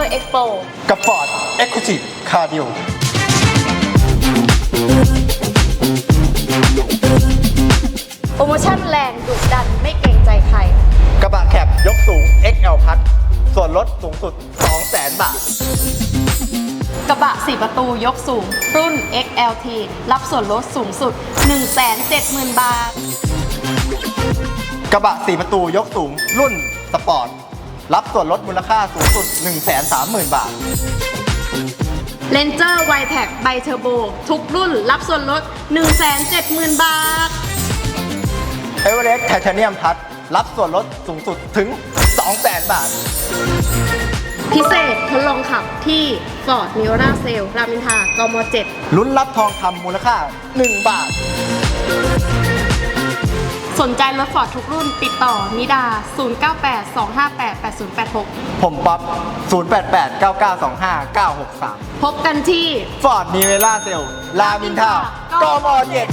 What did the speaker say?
Ranger X Pro กับ Ford Exclusive Cardio โปรโมชั่นแรงดุดันไม่เกรงใจใคร กระบะแคบยกสูง XL พัดส่วนลดสูงสุด 200,000 บาท กระบะ 4 ประตูยกสูง รุ่น XLT รับส่วนลดสูงสุด 170,000 บาท กระบะ 4 ประตูยกสูง รุ่นสปอร์ต รับส่วนลดมูลค่าสูงสุด 130,000 บาท Ranger y t e c ไบเทอร์โบทุกรุ่นรับส่วนลด 170,000 บาท e v e r e s t Titanium พัดรับส่วนลดสูงสุดถึง 200,000 บาท พิเศษทดลองขับที่ Ford m i r a c e l รามอินทรากม 7 ลุ้นรับทองคำมูลค่า 1 บาท สนใจรถฟอร์ดทุกรุ่นติดต่อนิดา 0982588086 ผมป๊อป 0889925963 พบกันที่ ฟอร์ดนีเวล่าเซลลามินทากมเจ็ด